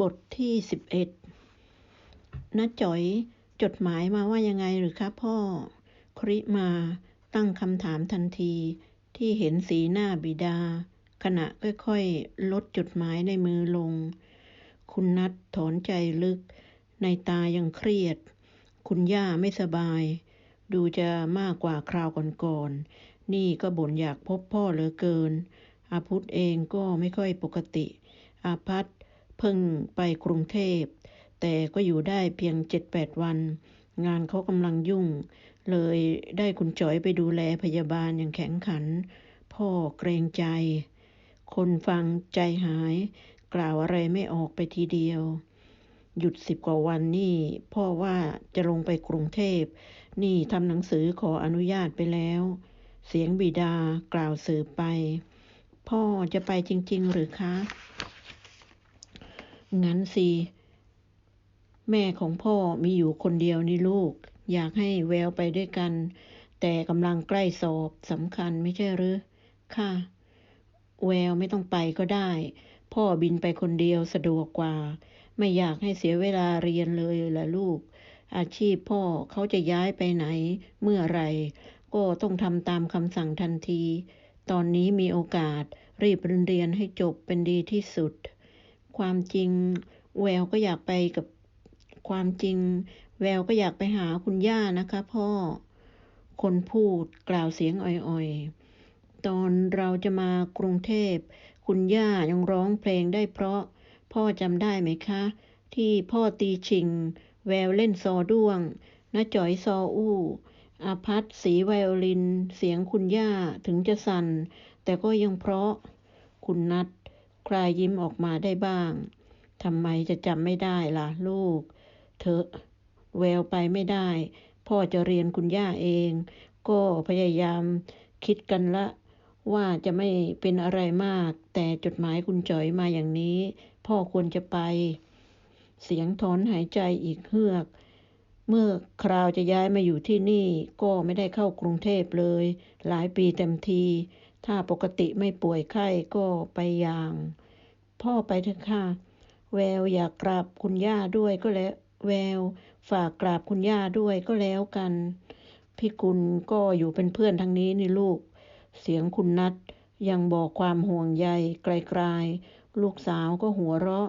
บทที่สิบเอ็ดน้าจ๋อยจดหมายมาว่ายังไงหรือคะพ่อ คริมาตั้งคำถามทันทีที่เห็นสีหน้าบิดา ขณะค่อยๆ ลดจดหมายในมือลง คุณนัดถอนใจลึก ในตายังเครียด คุณย่าไม่สบาย ดูจะมากกว่าคราวก่อนๆนี่ก็บ่นอยากพบพ่อเหลือเกิน อาพุธเองก็ไม่ค่อยปกติ อาพัฒ เพิ่งไปกรุงเทพ แต่ก็อยู่ได้เพียงเจ็ดแปดวัน งานเขากำลังยุ่ง เลยได้คุณจอยไปดูแลพยาบาลอย่างแข็งขัน พ่อเกรงใจ คนฟังใจหาย กล่าวอะไรไม่ออกไปทีเดียว หยุดสิบกว่าวันนี่พ่อว่าจะลงไปกรุงเทพ นี่ทำหนังสือขออนุญาตไปแล้ว เสียงบิดากล่าวสืบไป พ่อจะไปจริง ๆ หรือคะ งั้นสิ แม่ของพ่อมีอยู่คนเดียวนี่ลูก อยากให้แววไปด้วยกัน แต่กำลังใกล้สอบสำคัญไม่ใช่หรือ ค่ะ แววไม่ต้องไปก็ได้ พ่อบินไปคนเดียวสะดวกกว่า ไม่อยากให้เสียเวลาเรียนเลยล่ะลูก อาชีพพ่อเขาจะย้ายไปไหน เมื่อไรก็ต้องทำตามคำสั่งทันที ตอนนี้มีโอกาสรีบเรียนให้จบเป็นดีที่สุด ความจริง แววก็อยากไปกับความจริง แววก็อยากไปหาคุณย่านะคะพ่อ คนพูดกล่าวเสียงอ่อยๆ ตอนเราจะมากรุงเทพ คุณย่ายังร้องเพลงได้เพราะ พ่อจำได้ไหมคะ ที่พ่อตีชิง แววเล่นซอด้วงน้าจ๋อยซออู้อาพัฒสีไวโอลิน เสียงคุณย่าถึงจะสั่น แต่ก็ยังเพราะ คุณนัด คลายยิ้มออกมาได้บ้างทำไมจะจำไม่ได้ล่ะ ลูก เธอแววไปไม่ได้ พ่อจะเรียนคุณย่าเอง ก็พยายามคิดกันละ ว่าจะไม่เป็นอะไรมาก แต่จดหมายคุณจ๋อยมาอย่างนี้ พ่อควรจะไป เสียงถอนหายใจอีกเฮือก เมื่อคราวจะย้ายมาอยู่ที่นี่ ก็ไม่ได้เข้ากรุงเทพเลย หลายปีเต็มที ถ้าปกติไม่ป่วยไข้ก็ไปอย่าง พ่อไปเถอะค่ะ แววอยากกราบคุณย่าด้วยก็แล้ว แววฝากกราบคุณย่าด้วยก็แล้วกัน พี่กุลก็อยู่เป็นเพื่อนทางนี้นี่ลูก เสียงคุณนัดยังบอกความห่วงใยไกลๆ ลูกสาวก็หัวเราะ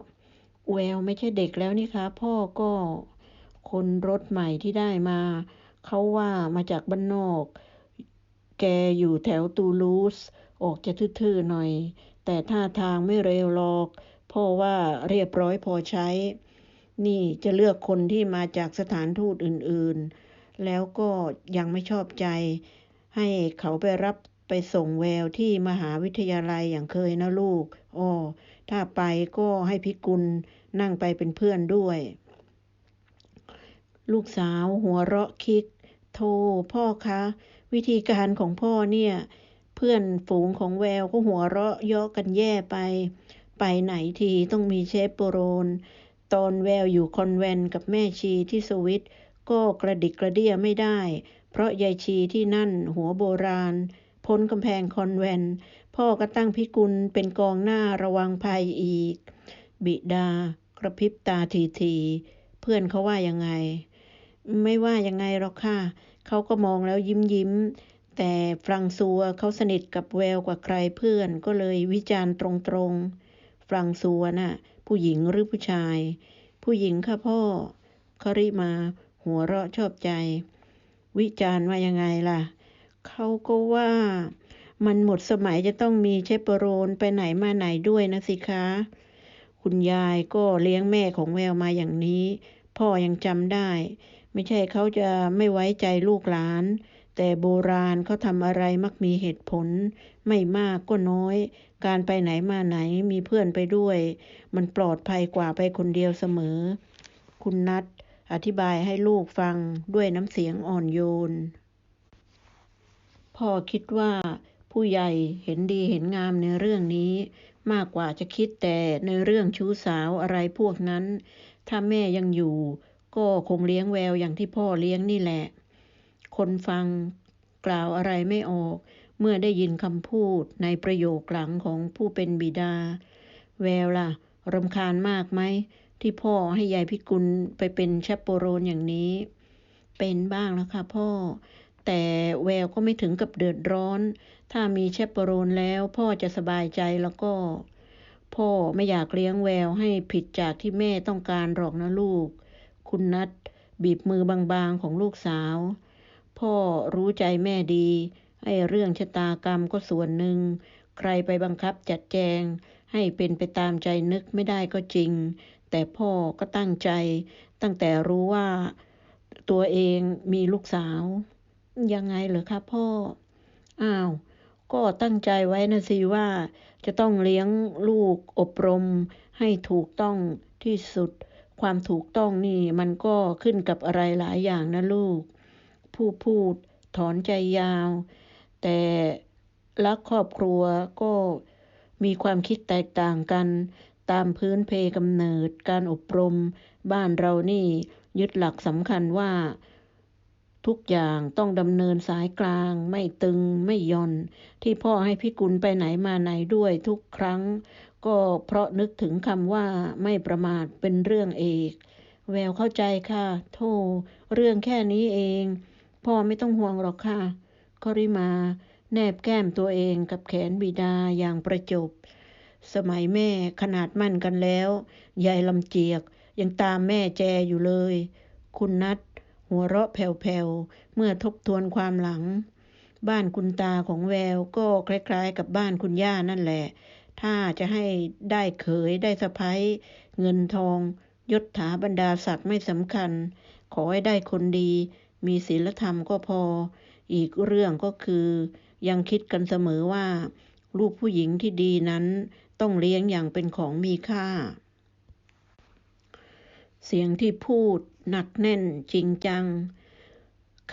แววไม่ใช่เด็กแล้วนี่คะพ่อก็ คนรถใหม่ที่ได้มา เขาว่ามาจากบ้านนอก แกอยู่แถวตูลูส ออกจะทื่อๆหน่อย แต่ท่าทางไม่เร็วหรอกพ่อว่าเรียบร้อยพอใช้ นี่จะเลือกคนที่มาจากสถานทูตอื่นๆ แล้วก็ยังไม่ชอบใจ ให้เขาไปรับไปส่งแววที่มหาวิทยาลัยอย่างเคยนะลูกอ้อถ้าไปก็ให้พิกุลนั่งไปเป็นเพื่อนด้วย ลูกสาวหัวเราะคิก โทพ่อคะ วิธีการของพ่อเนี่ย เพื่อนฝูงของแววก็หัวเราะเยาะกันแย่ไป ไปไหนทีต้องมีเชฟโปโรน ตอนแววอยู่คอนแวนกับแม่ชีที่สวิตก็กระดิกกระเดียไม่ได้ เพราะยายชีที่นั่นหัวโบราณ พ้นกำแพงคอนแวน พ่อก็ตั้งพิกุลเป็นกองหน้าระวังภัยอีก บิดากระพริบตาทีทีเพื่อนเขาว่ายังไง ไม่ว่ายังไงหรอกค่ะ เขาก็มองแล้วยิ้มยิ้ม แต่ฟรังซัวเขาสนิทกับแววกว่าใครเพื่อนก็เลยวิจารณ์ตรงๆ ฟรังซัวน่ะ ผู้หญิงหรือผู้ชาย ผู้หญิงค่ะพ่อคาริมาหัวเราะชอบใจ วิจารณ์ว่ายังไงล่ะ เขาก็ว่ามันหมดสมัยจะต้องมีเชปโปโรนไปไหนมาไหนด้วยนะสิคะ คุณยายก็เลี้ยงแม่ของแววมาอย่างนี้ พ่อยังจำได้ ไม่ใช่เขาจะไม่ไว้ใจลูกหลาน แต่โบราณเขาทำอะไรมักมีเหตุผล ไม่มากก็น้อย การไปไหนมาไหนมีเพื่อนไปด้วย มันปลอดภัยกว่าไปคนเดียวเสมอ คุณนัทอธิบายให้ลูกฟังด้วยน้ำเสียงอ่อนโยน พ่อคิดว่าผู้ใหญ่เห็นดีเห็นงามในเรื่องนี้ มากกว่าจะคิดแต่ในเรื่องชู้สาวอะไรพวกนั้น ถ้าแม่ยังอยู่ ก็คงเลี้ยงแววอย่างที่พ่อเลี้ยงนี่แหละ คนฟังกล่าวอะไรไม่ออก เมื่อได้ยินคำพูดในประโยคหลังของผู้เป็นบิดา แววล่ะรำคาญมากไหมที่พ่อให้ยายพิกุลไปเป็นแชปโปโรนอย่างนี้ เป็นบ้างแล้วค่ะพ่อ แต่แววก็ไม่ถึงกับเดือดร้อน ถ้ามีแชปโปโรนแล้วพ่อจะสบายใจแล้วก็ พ่อไม่อยากเลี้ยงแววให้ผิดจากที่แม่ต้องการหรอกนะลูก คุณนัดบีบมือบางๆของลูกสาว พ่อรู้ใจแม่ดีไอ้เรื่องชะตากรรมก็ส่วนหนึ่ง ใครไปบังคับจัดแจง ให้เป็นไปตามใจนึกไม่ได้ก็จริง แต่พ่อก็ตั้งใจ ตั้งแต่รู้ว่าตัวเองมีลูกสาว ยังไงเหรอครับพ่อ อ้าว ก็ตั้งใจไว้นะสิว่า จะต้องเลี้ยงลูกอบรมให้ถูกต้องที่สุด ความถูกต้องนี่มันก็ขึ้นกับอะไรหลายอย่างนะลูก ผู้พูดถอนใจยาว แต่รักครอบครัวก็มีความคิดแตกต่างกันตามพื้นเพกำเนิดการอบรม บ้านเรานี่ยึดหลักสำคัญว่า ทุกอย่างต้องดำเนินสายกลาง ไม่ตึงไม่ย่อน ที่พ่อให้พี่กุลไปไหนมาไหนด้วยทุกครั้ง ก็เพราะนึกถึงคำว่าไม่ประมาทเป็นเรื่องเอก แววเข้าใจค่ะ โทเรื่องแค่นี้เอง พ่อไม่ต้องห่วงหรอกค่ะกริมา แนบแก้มตัวเองกับแขนบิดาอย่างประจบ สมัยแม่ขนาดมั่นกันแล้วยายลำเจียกยังตามแม่แจอยู่เลย คุณนัดหัวเราะแผ่วๆ เมื่อทบทวนความหลัง บ้านคุณตาของแววก็คล้ายๆ กับบ้านคุณย่านั่นแหละ ถ้าจะให้ได้เขยได้สะพ้ยเงินทอง ยศถาบรรดาศักดิ์ไม่สำคัญ ขอให้ได้คนดี มีศีลธรรมก็พอ อีกเรื่องก็คือ ยังคิดกันเสมอว่า ลูกผู้หญิงที่ดีนั้นต้องเลี้ยงอย่างเป็นของมีค่า เสียงที่พูดหนักแน่นจริงจัง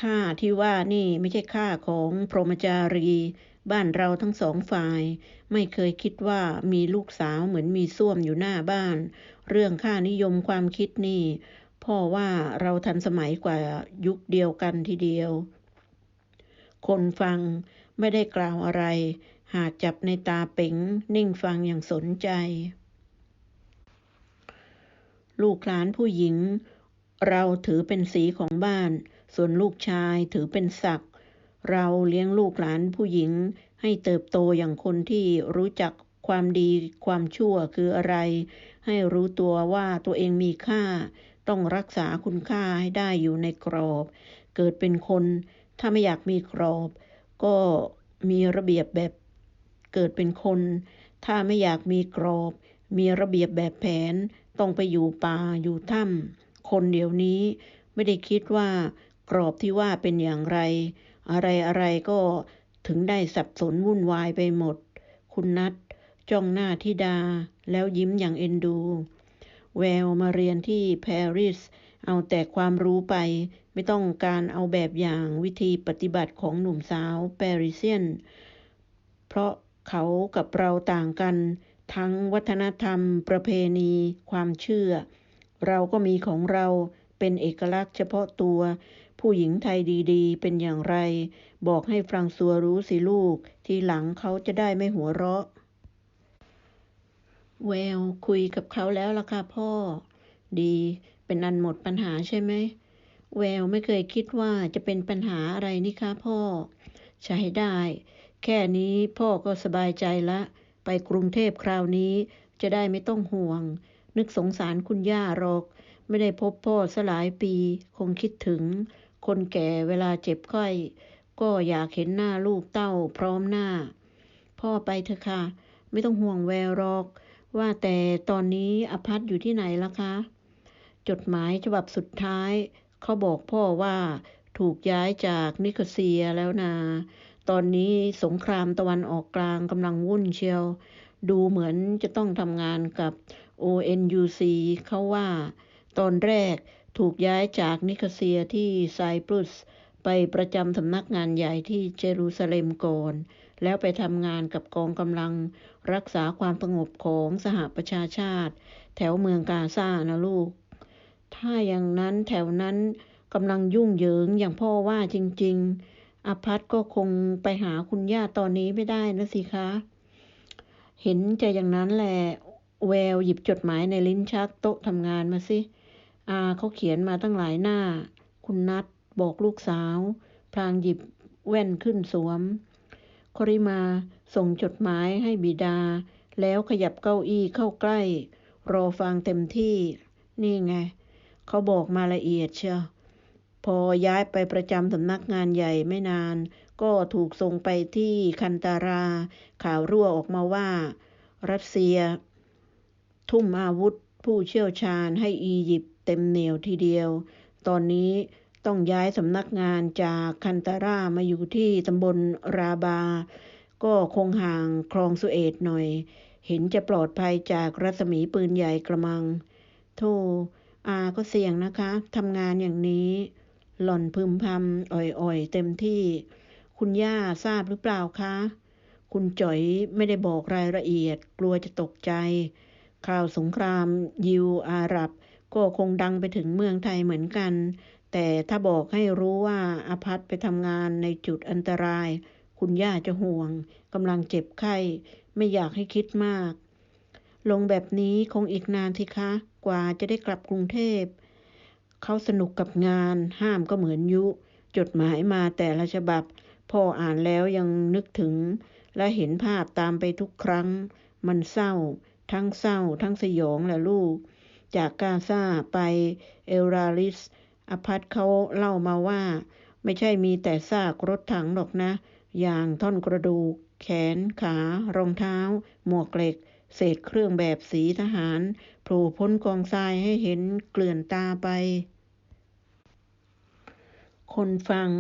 ค่าที่ว่านี่ไม่ใช่ค่าของพรหมจารี บ้านเราทั้งสองฝ่าย ไม่เคยคิดว่ามีลูกสาวเหมือนมีส้วมอยู่หน้าบ้าน เรื่องค่านิยมความคิดนี่พ่อว่าเราทันสมัยกว่ายุคเดียวกันทีเดียว คนฟังไม่ได้กล่าวอะไร หากจับในตาเป๋งนิ่งฟังอย่างสนใจ ลูกหลานผู้หญิง เราถือเป็นสีของบ้าน ส่วนลูกชายถือเป็นศักดิ เราเลี้ยงลูกหลานผู้หญิงให้เติบโตอย่างคนที่รู้จักความดีความชั่วคืออะไร ให้รู้ตัวว่าตัวเองมีค่า ต้องรักษาคุณค่าให้ได้อยู่ในกรอบ เกิดเป็นคนถ้าไม่อยากมีกรอบ ก็มีระเบียบแบบเกิดเป็นคน ถ้าไม่อยากมีกรอบ มีระเบียบแบบแผน ต้องไปอยู่ป่าอยู่ถ้ำคนเดี๋ยวนี้ไม่ได้คิดว่ากรอบที่ว่าเป็นอย่างไร อะไรอะไรก็ถึงได้สับสนวุ่นวายไปหมด คุณนัดจ้องหน้าทิดาแล้วยิ้มอย่างเอ็นดู แววมาเรียนที่ปารีสเอาแต่ความรู้ไปไม่ต้องการเอาแบบอย่างวิธีปฏิบัติของหนุ่มสาวปารีเซียน เพราะเขากับเราต่างกัน ทั้งวัฒนธรรม ประเพณี ความเชื่อ เราก็มีของเราเป็นเอกลักษณ์เฉพาะตัว ผู้หญิงไทยดีๆ เป็นอย่างไร บอกให้ฟรังซัวรู้สิลูก ทีหลังเขาจะได้ไม่หัวเราะ แวว คุยกับเขาแล้วล่ะค่ะพ่อ ดี เป็นอันหมดปัญหาใช่ไหม แววไม่เคยคิดว่าจะเป็นปัญหาอะไรนี่คะพ่อ ใช้ได้ แค่นี้พ่อก็สบายใจละ ไปกรุงเทพคราวนี้จะได้ไม่ต้องห่วง นึกสงสารคุณย่าหรอก ไม่ได้พบพ่อสลายปี คงคิดถึง คนแก่เวลาเจ็บไข้ก็อยากเห็นหน้าลูกเต้าพร้อมหน้า พ่อไปเถอะค่ะ ไม่ต้องห่วงแววหรอก ว่าแต่ตอนนี้อภัทอยู่ที่ไหนล่ะคะ จดหมายฉบับสุดท้าย เขาบอกพ่อว่าถูกย้ายจากนิโคเซียแล้วนา ตอนนี้สงครามตะวันออกกลางกำลังวุ่นเชียว ดูเหมือนจะต้องทำงานกับ ONUC เขาว่า ตอนแรก ถูกย้ายจากนิโคเซียที่ไซปรัสไปประจำสำนักงานใหญ่ที่เจรูซาเล็มก่อน แล้วไปทำงานกับกองกำลังรักษาความสงบของสหประชาชาติ แถวเมืองกาซานะลูก ถ้าอย่างนั้นแถวนั้นกำลังยุ่งเหยิงอย่างพ่อว่าจริง ๆอภัทก็คงไปหาคุณย่าตอนนี้ไม่ได้นะสิคะ เห็นจะอย่างนั้นแหละแแววหยิบจดหมายในลิ้นชักโต๊ะทำงานมาสิ อาเขาเขียนมาตั้งหลายหน้า คุณนัดบอกลูกสาว พลางหยิบแว่นขึ้นสวม คริมาส่งจดหมายให้บิดา แล้วขยับเก้าอี้เข้าใกล้ รอฟังเต็มที่ นี่ไง เขาบอกมาละเอียดเชียว พอย้ายไปประจำสำนักงานใหญ่ไม่นาน ก็ถูกส่งไปที่คันตารา ข่าวรั่วออกมาว่า รัสเซีย ทุ่มอาวุธผู้เชี่ยวชาญให้อียิปต์ เต็มเหนียวทีเดียว ตอนนี้ต้องย้ายสำนักงานจากคันตารามาอยู่ที่ตำบลราบา ก็คงห่างคลองสุเอตหน่อย เห็นจะปลอดภัยจากรัศมีปืนใหญ่กระมัง โธ่อาก็เสี่ยงนะคะทำงานอย่างนี้ หล่อนพึมพำอ่อยๆ เต็มที่ คุณย่าทราบหรือเปล่าคะ คุณจ๋อยไม่ได้บอกรายละเอียดกลัวจะตกใจ ข่าวสงครามยิวอาหรับ ก็คงดังไปถึงเมืองไทยเหมือนกัน แต่ถ้าบอกให้รู้ว่าอาพัฒไปทำงานในจุดอันตราย คุณย่าจะห่วงกำลังเจ็บไข้ ไม่อยากให้คิดมาก ลงแบบนี้คงอีกนานทีคะ กว่าจะได้กลับกรุงเทพ เขาสนุกกับงาน ห้ามก็เหมือนยุ จดหมายมาแต่ละฉบับ พ่ออ่านแล้วยังนึกถึง และเห็นภาพตามไปทุกครั้ง มันเศร้า ทั้งเศร้า ทั้งสยองแหละลูก จากกาซาไปเอลราลิสอพัทเขาเล่ามาว่า ไม่ใช่มีแต่ซากรถถังหรอกนะ อย่างท่อนกระดูก แขนขารองเท้า หมวกเหล็ก เศษเครื่องแบบสีทหารโผล่พ้นกองทรายให้เห็นเกลื่อนตาไป คนฟัง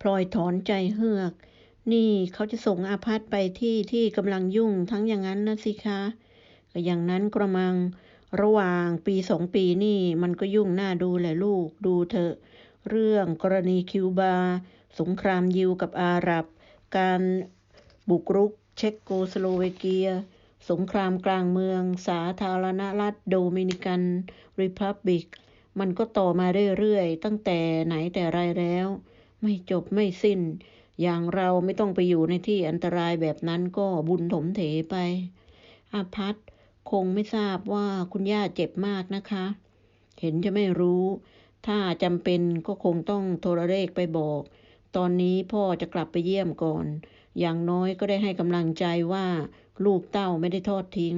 พลอยถอนใจเฮือก นี่เขาจะส่งอาพัทไปที่ที่กำลังยุ่งทั้งอย่างนั้นนะสิคะอย่างนั้นกระมัง ระหว่างปีสองปีนี่มันก็ยุ่งหน้าดูแหละลูกดูเถอะ เรื่องกรณีคิวบา สงครามยิวกับอาหรับ การบุกรุกเช็กโกสโลเวเกีย สงครามกลางเมือง สาธารณรัฐโดมินิกันริพับบิก มันก็ต่อมาเรื่อยๆ ตั้งแต่ไหนแต่ไรแล้ว ไม่จบไม่สิ้น อย่างเราไม่ต้องไปอยู่ในที่อันตรายแบบนั้นก็บุญถมเถไปอาพัฒ คงไม่ทราบว่าคุณย่าเจ็บมากนะคะ เห็นจะไม่รู้ ถ้าจำเป็นก็คงต้องโทรเลขไปบอก ตอนนี้พ่อจะกลับไปเยี่ยมก่อน อย่างน้อยก็ได้ให้กำลังใจว่า ลูกเต้าไม่ได้ทอดทิ้ง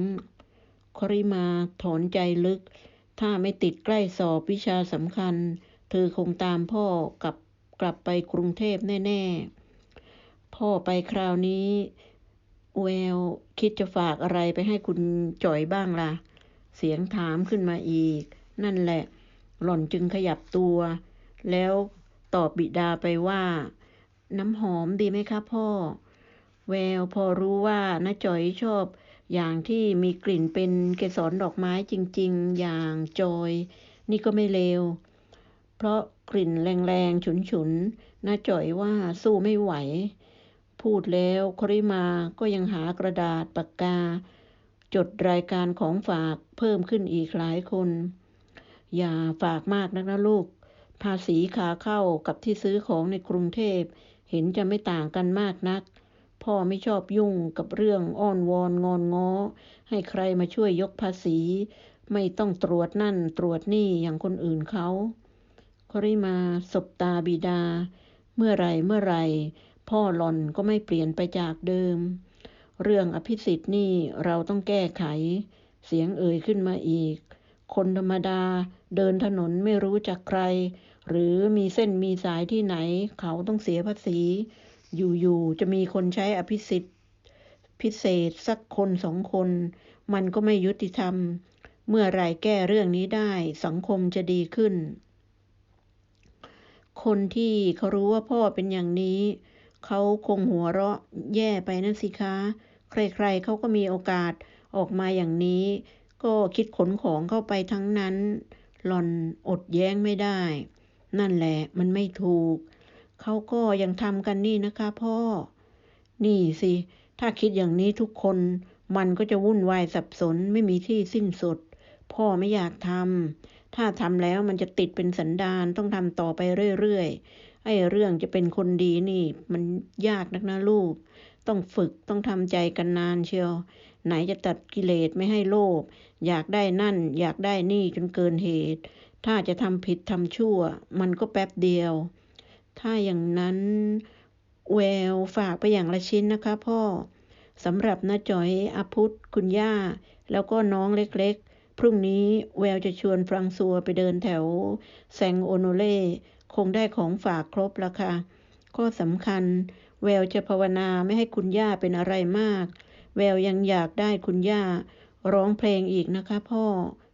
คริมาถอนใจลึก ถ้าไม่ติดใกล้สอบวิชาสำคัญ เธอคงตามพ่อกลับกลับไปกรุงเทพแน่ ๆ พ่อไปคราวนี้ แววคิดจะฝากอะไรไปให้คุณจ่อยบ้างล่ะ เสียงถามขึ้นมาอีก นั่นแหละ หล่อนจึงขยับตัว แล้วตอบบิดาไปว่า น้ำหอมดีไหมคะพ่อ แววพอรู้ว่าน้าจ่อยชอบอย่างที่มีกลิ่นเป็นเกสรดอกไม้จริง ๆ อย่างจอย นี่ก็ไม่เลว เพราะกลิ่นแรงๆฉุนๆน้าจ่อยว่าสู้ไม่ไหว พูดแล้วคริมาก็ยังหากระดาษปากกา จดรายการของฝากเพิ่มขึ้นอีกหลายคน อย่าฝากมากนักนะลูก ภาษีขาเข้ากับที่ซื้อของในกรุงเทพ เห็นจะไม่ต่างกันมากนัก พ่อไม่ชอบยุ่งกับเรื่องอ้อนวอนงอนง้อ ให้ใครมาช่วยยกภาษี ไม่ต้องตรวจนั่นตรวจนี่อย่างคนอื่นเขาคริมาสบตาบิดา เมื่อไรเมื่อไร พ่อหล่อนก็ไม่เปลี่ยนไปจากเดิม เรื่องอภิสิทธิ์นี่เราต้องแก้ไข เสียงเอ่ยขึ้นมาอีก คนธรรมดาเดินถนนไม่รู้จักใคร หรือมีเส้นมีสายที่ไหน เขาต้องเสียภาษี อยู่ๆจะมีคนใช้อภิสิทธิ์พิเศษสักคนสองคน มันก็ไม่ยุติธรรม เมื่อไรแก้เรื่องนี้ได้สังคมจะดีขึ้น คนที่เขารู้ว่าพ่อเป็นอย่างนี้ เขาคงหัวเราะแย่ไปนั่นสิคะ ใครๆเขาก็มีโอกาสออกมาอย่างนี้ ก็คิดขนของเข้าไปทั้งนั้น หล่อนอดแย้งไม่ได้ นั่นแหละมันไม่ถูก เขาก็ยังทำกันนี่นะคะพ่อ นี่สิ ถ้าคิดอย่างนี้ทุกคนมันก็จะวุ่นวายสับสนไม่มีที่สิ้นสุด พ่อไม่อยากทำถ้าทำแล้วมันจะติดเป็นสันดานต้องทำต่อไปเรื่อย ไอ้เรื่องจะเป็นคนดีนี่ มันยากนักนะลูก ต้องฝึกต้องทำใจกันนานเชียว ไหนจะตัดกิเลสไม่ให้โลภอยากได้นั่น อยากได้นี่จนเกินเหตุ ถ้าจะทำผิดทำชั่ว มันก็แป๊บเดียว ถ้าอย่างนั้นแววฝากไปอย่างละชิ้นนะคะพ่อสำหรับน้าจอยอาพุธคุณย่า แล้วก็น้องเล็กๆ พรุ่งนี้แววจะชวนฟรังซัวไปเดินแถวแซงโอโนเล่ คงได้ของฝากครบแล้วค่ะ ข้อสำคัญ แววจะภาวนาไม่ให้คุณย่าเป็นอะไรมาก แววยังอยากได้คุณย่า ร้องเพลงอีกนะคะพ่อ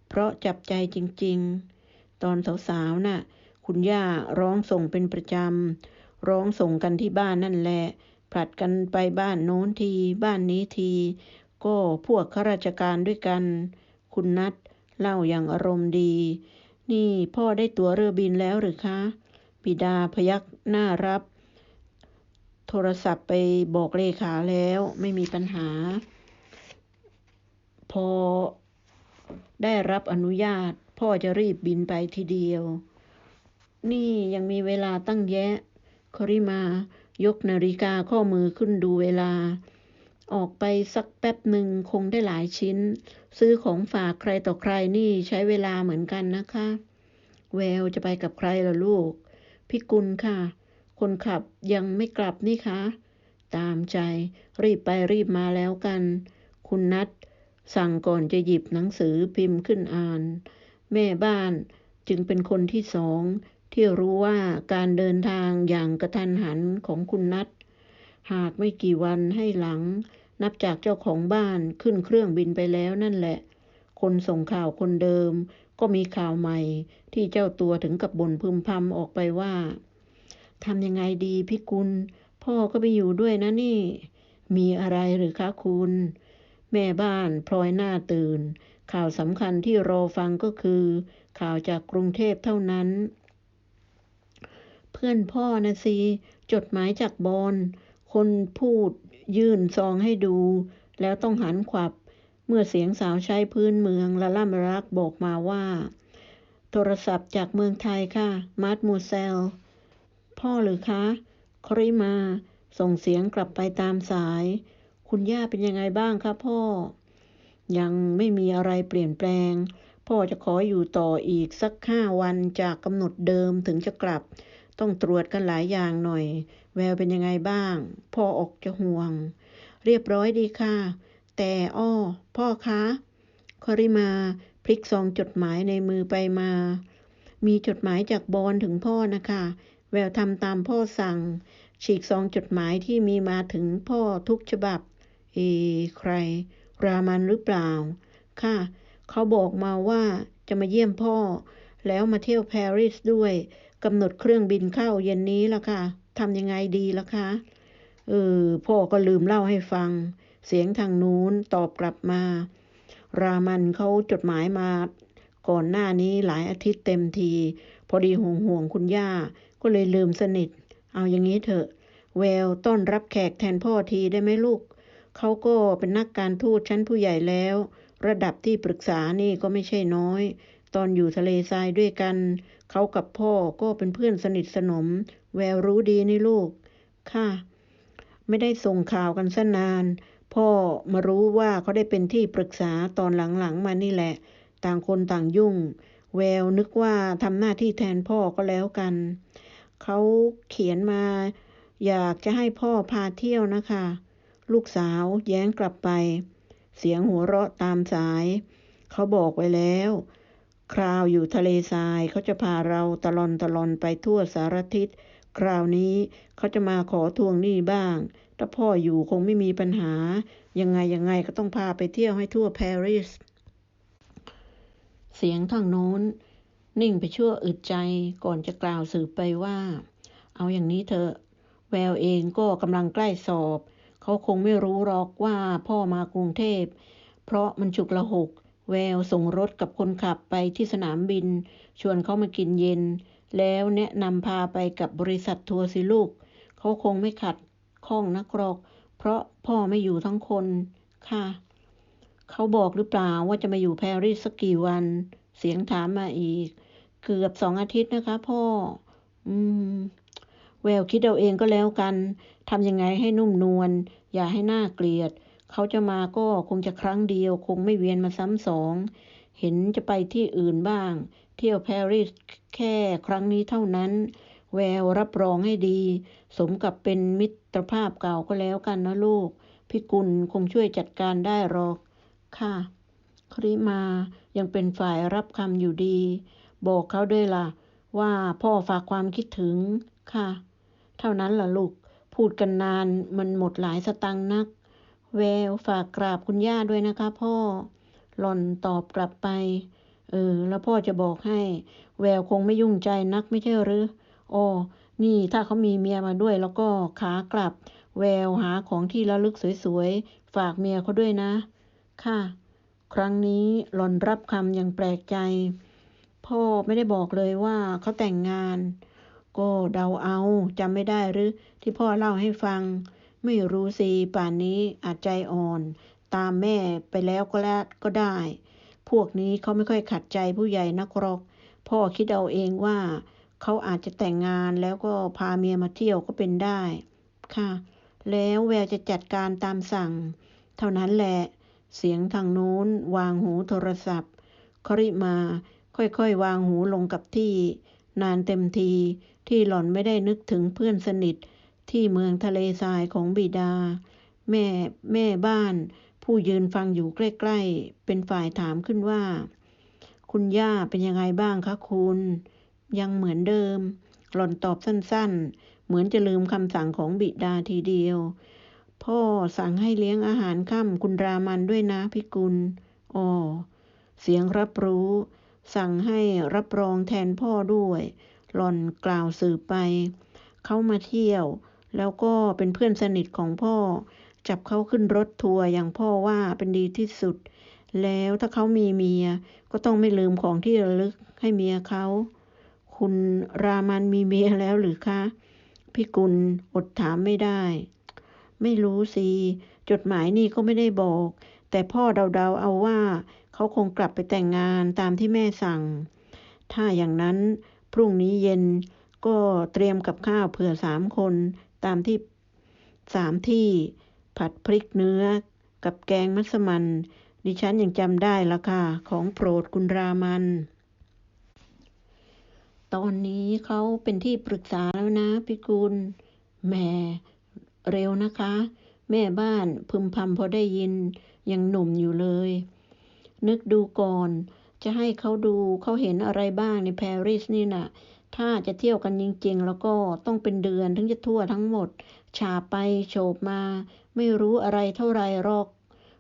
เพราะจับใจจริงๆ ตอนสาวๆน่ะ คุณย่าร้องส่งเป็นประจำ ร้องส่งกันที่บ้านนั่นแหละ ผลัดกันไปบ้านโน้นที บ้านนี้ที ก็พวกข้าราชการด้วยกัน คุณนัทเล่าอย่างอารมณ์ดี นี่พ่อได้ตั๋วเรือบินแล้วหรือคะ บิดาพยักหน้ารับ โทรศัพท์ไปบอกเลขาแล้วไม่มีปัญหา พอได้รับอนุญาต พ่อจะรีบบินไปทีเดียว นี่ยังมีเวลาตั้งแยะ คริมายกนาฬิกาข้อมือขึ้นดูเวลา ออกไปสักแป๊บหนึ่งคงได้หลายชิ้น ซื้อของฝากใครต่อใครนี่ใช้เวลาเหมือนกันนะคะ แววจะไปกับใครล่ะลูก พี่กุลค่ะ คนขับยังไม่กลับนี่คะ ตามใจ รีบไปรีบมาแล้วกัน คุณนัดสั่งก่อนจะหยิบหนังสือพิมพ์ขึ้นอ่าน แม่บ้านจึงเป็นคนที่สองที่รู้ว่าการเดินทางอย่างกระทันหันของคุณนัทหากไม่กี่วันให้หลัง นับจากเจ้าของบ้านขึ้นเครื่องบินไปแล้วนั่นแหละ คนส่งข่าวคนเดิม ก็มีข่าวใหม่ที่เจ้าตัวถึงกับบ่นพึมพำออกไปว่าทำยังไงดีพี่กุล พ่อก็ไปอยู่ด้วยนะนี่ มีอะไรหรือคะคุณ แม่บ้านพลอยหน้าตื่น ข่าวสำคัญที่รอฟังก็คือ ข่าวจากกรุงเทพเท่านั้น เพื่อนพ่อนะสิจดหมายจากบอลคนพูดยื่นซองให้ดู แล้วต้องหันขวับ เมื่อเสียงสาวใช้พื้นเมืองละล่ำรักบอกมาว่า โทรศัพท์จากเมืองไทยค่ะ มาร์ตมูเซล พ่อหรือคะ คริมา ส่งเสียงกลับไปตามสาย คุณย่าเป็นยังไงบ้างคะพ่อ ยังไม่มีอะไรเปลี่ยนแปลง พ่อจะขออยู่ต่ออีกสักห้าวันจากกำหนดเดิมถึงจะกลับ ต้องตรวจกันหลายอย่างหน่อย แววเป็นยังไงบ้าง พ่ออกจะห่วง เรียบร้อยดีค่ะ แต่อ้อ พ่อคะคอริมาพลิกซองจดหมายในมือไปมา มีจดหมายจากบอลถึงพ่อนะคะ แววทำตามพ่อสั่ง ฉีกซองจดหมายที่มีมาถึงพ่อทุกฉบับ เอ ใคร รามันหรือเปล่า ค่ะ เขาบอกมาว่าจะมาเยี่ยมพ่อ แล้วมาเที่ยวปารีสด้วยกำหนดเครื่องบินเข้าเย็นนี้ละค่ะทำยังไงดีละคะ เออ พ่อก็ลืมเล่าให้ฟัง เสียงทางนู้นตอบกลับมา รามันเขาจดหมายมา ก่อนหน้านี้หลายอาทิตย์เต็มที พอดีห่วงห่วงคุณย่า ก็เลยลืมสนิท เอาอย่างนี้เถอะ แววต้อนรับแขกแทนพ่อทีได้ไหมลูก เขาก็เป็นนักการทูตชั้นผู้ใหญ่แล้ว ระดับที่ปรึกษานี่ก็ไม่ใช่น้อย ตอนอยู่ทะเลทรายด้วยกัน เขากับพ่อก็เป็นเพื่อนสนิทสนม แววรู้ดีนี่ลูก ค่ะ ไม่ได้ส่งข่าวกันซะนาน พ่อมารู้ว่าเขาได้เป็นที่ปรึกษาตอนหลังๆมานี่แหละ ต่างคนต่างยุ่ง แววนึกว่าทำหน้าที่แทนพ่อก็แล้วกัน เขาเขียนมา อยากจะให้พ่อพาเที่ยวนะคะ ลูกสาวแย้งกลับไป เสียงหัวเราะตามสาย เขาบอกไว้แล้ว คราวอยู่ทะเลทรายเขาจะพาเราตลอนตลอนไปทั่วสารทิศ คราวนี้เขาจะมาขอทวงหนี้บ้าง ถ้าพ่ออยู่คงไม่มีปัญหา ยังไงยังไงก็ต้องพาไปเที่ยวให้ทั่วปารีส เสียงทางโน้น นิ่งไปชั่วอึดใจก่อนจะกล่าวสืบไปว่า เอาอย่างนี้เถอะ แววเองก็กำลังใกล้สอบ เขาคงไม่รู้หรอกว่าพ่อมากรุงเทพ เพราะมันฉุกละหก แววส่งรถกับคนขับไปที่สนามบิน ชวนเขามากินเย็น แล้วแนะนำพาไปกับบริษัททัวร์สิลูก เขาคงไม่ขัด ข้องนักหรอก เพราะพ่อไม่อยู่ทั้งคนค่ะ เขาบอกหรือเปล่าว่าจะมาอยู่ปารีสสักกี่วัน เสียงถามมาอีก เกือบสองอาทิตย์นะคะ พ่อ อืม แววคิดเอาเองก็แล้วกันทำยังไงให้นุ่มนวลอย่าให้หน่าเกลียด เขาจะมาก็คงจะครั้งเดียว คงไม่เวียนมาซ้ำสอง เห็นจะไปที่อื่นบ้าง เที่ยวปารีสแค่ครั้งนี้เท่านั้น แววรับรองให้ดี สมกับเป็นมิตรภาพเก่าก็แล้วกันนะลูก พี่กุลคงช่วยจัดการได้หรอก ค่ะ คริมายังเป็นฝ่ายรับคำอยู่ดี บอกเขาด้วยล่ะ ว่าพ่อฝากความคิดถึง ค่ะ เท่านั้นล่ะลูก พูดกันนานมันหมดหลายสตังค์นัก แววฝากกราบคุณย่าด้วยนะคะ พ่อ หล่อนตอบกลับไป เออ แล้วพ่อจะบอกให้ แววคงไม่ยุ่งใจนักไม่ใช่หรือ โอ๋อนี่ถ้าเขามีเมียมาด้วยแล้วก็ขากลับ แววหาของที่ระลึกสวยๆ ฝากเมียเขาด้วยนะ ค่ะ ครั้งนี้หล่อนรับคำอย่างแปลกใจ พ่อไม่ได้บอกเลยว่าเขาแต่งงาน ก็เดาเอาจำไม่ได้หรือที่พ่อเล่าให้ฟัง ไม่รู้สิป่านนี้อาจใจอ่อน ตามแม่ไปแล้วก็แล้วก็ได้ พวกนี้เขาไม่ค่อยขัดใจผู้ใหญ่นักหรอก พ่อคิดเอาเองว่า เขาอาจจะแต่งงานแล้วก็พาเมียมาเที่ยวก็เป็นได้ค่ะ แล้วแววจะจัดการตามสั่ง เท่านั้นแหละ เสียงทางโน้นวางหูโทรศัพท์คริมาค่อยๆ วางหูลงกับที่ นานเต็มทีที่หล่อนไม่ได้นึกถึงเพื่อนสนิทที่เมืองทะเลทรายของบิดา แม่แม่บ้าน ผู้ยืนฟังอยู่ใกล้ ๆ เป็นฝ่ายถามขึ้นว่า คุณย่าเป็นยังไงบ้างคะคุณ ยังเหมือนเดิม หล่อนตอบสั้นๆ เหมือนจะลืมคำสั่งของบิดาทีเดียว พ่อสั่งให้เลี้ยงอาหารค่ำคุณรามันด้วยนะพิกุลอ๋อเสียงรับรู้ สั่งให้รับรองแทนพ่อด้วย หล่อนกล่าวสืบไป เขามาเที่ยว แล้วก็เป็นเพื่อนสนิทของพ่อ จับเขาขึ้นรถทัวร์อย่างพ่อว่าเป็นดีที่สุด แล้วถ้าเขามีเมียก็ต้องไม่ลืมของที่ระลึกให้เมียเขา คุณรามันมีเมียแล้วหรือคะพี่กุลอดถามไม่ได้ ไม่รู้สิ จดหมายนี่ก็ไม่ได้บอก แต่พ่อเดาๆเอาว่า เขาคงกลับไปแต่งงานตามที่แม่สั่ง ถ้าอย่างนั้นพรุ่งนี้เย็นก็เตรียมกับข้าวเผื่อสามคนตามที่สามที่ผัดพริกเนื้อ กับแกงมัสมัน ดิฉันยังจำได้ละค่ะ ของโปรดคุณรามัน ตอนนี้เขาเป็นที่ปรึกษาแล้วนะพี่กุลแหมเร็วนะคะ แม่บ้านพึมพำพอได้ยิน ยังหนุ่มอยู่เลย นึกดูก่อน จะให้เขาดูเขาเห็นอะไรบ้างในปารีสนี่น่ะ ถ้าจะเที่ยวกันจริง ๆ แล้วก็ต้องเป็นเดือนถึงจะทั่วทั้งหมด ฉาไปโฉบมา ไม่รู้อะไรเท่าไรหรอก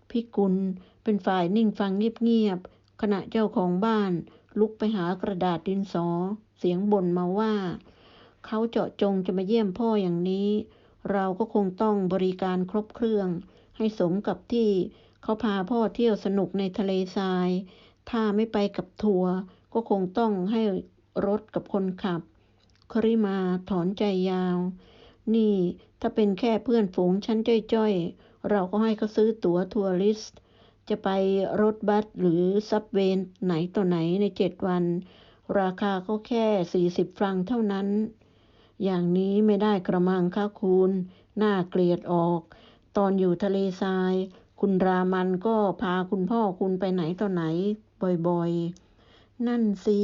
พี่กุลเป็นฝ่ายนิ่งฟังเงียบๆขณะเจ้าของบ้านลุกไปหากระดาษดินสอ เสียงบ่นมาว่า เขาเจาะจงจะมาเยี่ยมพ่ออย่างนี้ เราก็คงต้องบริการครบเครื่อง ให้สมกับที่เขาพาพ่อเที่ยวสนุกในทะเลทราย ถ้าไม่ไปกับทัวร์ก็คงต้องให้รถกับคนขับ คริมาถอนใจยาว นี่ถ้าเป็นแค่เพื่อนฝูงชั้นจ้อยๆ เราก็ให้เขาซื้อตั๋วทัวริสต์จะไปรถบัสหรือซับเวนไหนต่อไหนในเจ็ดวัน ราคาก็แค่สี่สิบฟรังเท่านั้น อย่างนี้ไม่ได้กระมังค่ะคุณน่าเกลียดออก ตอนอยู่ทะเลทราย คุณรามันก็พาคุณพ่อคุณไปไหนต่อไหน บ่อยๆ นั่นสิ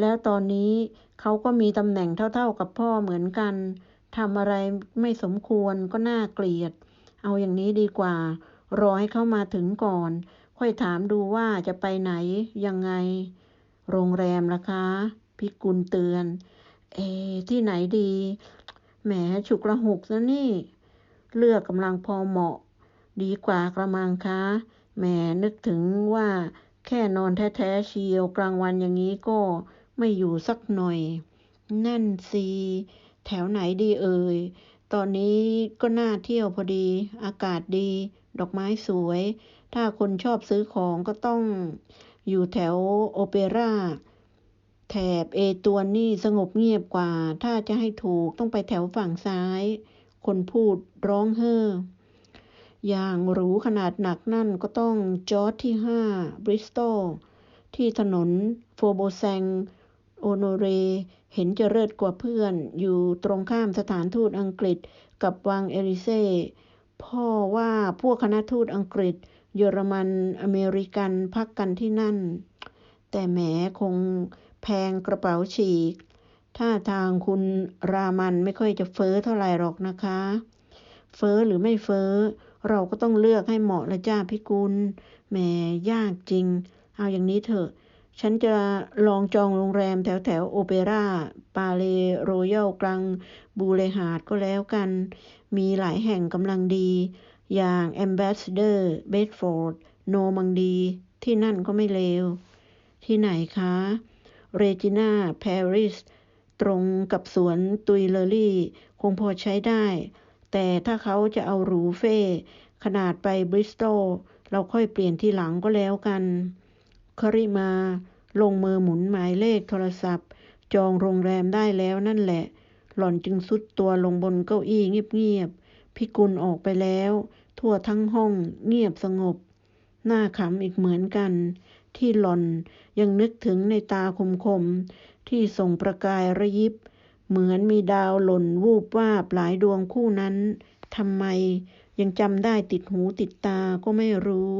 แล้วตอนนี้เขาก็มีตำแหน่งเท่าๆกับพ่อเหมือนกันทำอะไรไม่สมควรก็น่าเกลียด เอาอย่างนี้ดีกว่า รอให้เข้ามาถึงก่อน ค่อยถามดูว่าจะไปไหนยังไง โรงแรมละคะ พิกุลเตือน เอ ที่ไหนดี แหมฉุกละหุกซะนี่ เลือกกำลังพอเหมาะ ดีกว่ากระมังคะแหมนึกถึงว่าแค่นอนแท้ๆเชียวกลางวันอย่างนี้ก็ไม่อยู่สักหน่อย นั่นสิแถวไหนดีเอ่ย ตอนนี้ก็น่าเที่ยวพอดี อากาศดี ดอกไม้สวย ถ้าคนชอบซื้อของก็ต้อง อยู่แถวโอเปร่าแถบเอตัวนี่สงบเงียบกว่า ถ้าจะให้ถูกต้องไปแถวฝั่งซ้าย คนพูดร้องเฮ่ออย่างหรูขนาดหนักนั่นก็ต้องจอร์จที่ห้าบริสตอลที่ถนนโฟโบแซงโอโนเร เห็นจะเลิศกว่าเพื่อน อยู่ตรงข้ามสถานทูตอังกฤษกับวังเอลิเซ่พ่อว่าพวกคณะทูตอังกฤษ เยอรมันอเมริกันพักกันที่นั่น แต่แหมคงแพงกระเป๋าฉีก ถ้าทางคุณรามันไม่ค่อยจะเฟ้อเท่าไหร่หรอกนะคะ เฟ้อหรือไม่เฟ้อ เราก็ต้องเลือกให้เหมาะละจ้าพี่กุลแหมยากจริง เอาอย่างนี้เถอะ ฉันจะลองจองโรงแรมแถวแถวโอเปร่า ปาเลโรยัลกลางบูเลหาดก็แล้วกัน มีหลายแห่งกำลังดี อย่างแอมบ s สเดอร์เบดฟอร์ดโนมังดี ที่นั่นก็ไม่เลว ที่ไหนคะเรจิน่าปาริสตรงกับสวนตุยเลอรี่ คงพอใช้ได้ แต่ถ้าเขาจะเอาหรูเฟ่ ขนาดไปบริสตอลเราค่อยเปลี่ยนที่หลังก็แล้วกันคริมา ลงมือหมุนหมายเลขโทรศัพท์ จองโรงแรมได้แล้วนั่นแหละ หล่อนจึงซุดตัวลงบนเก้าอี้เงียบๆ พิกุลออกไปแล้ว ทั่วทั้งห้องเงียบสงบ หน้าขำอีกเหมือนกัน ที่หล่อนยังนึกถึงในตาคมๆ ที่ส่งประกายระยิบ เหมือนมีดาวหล่นวูบวาบหลายดวงคู่นั้นทำไมยังจำได้ติดหูติดตาก็ไม่รู้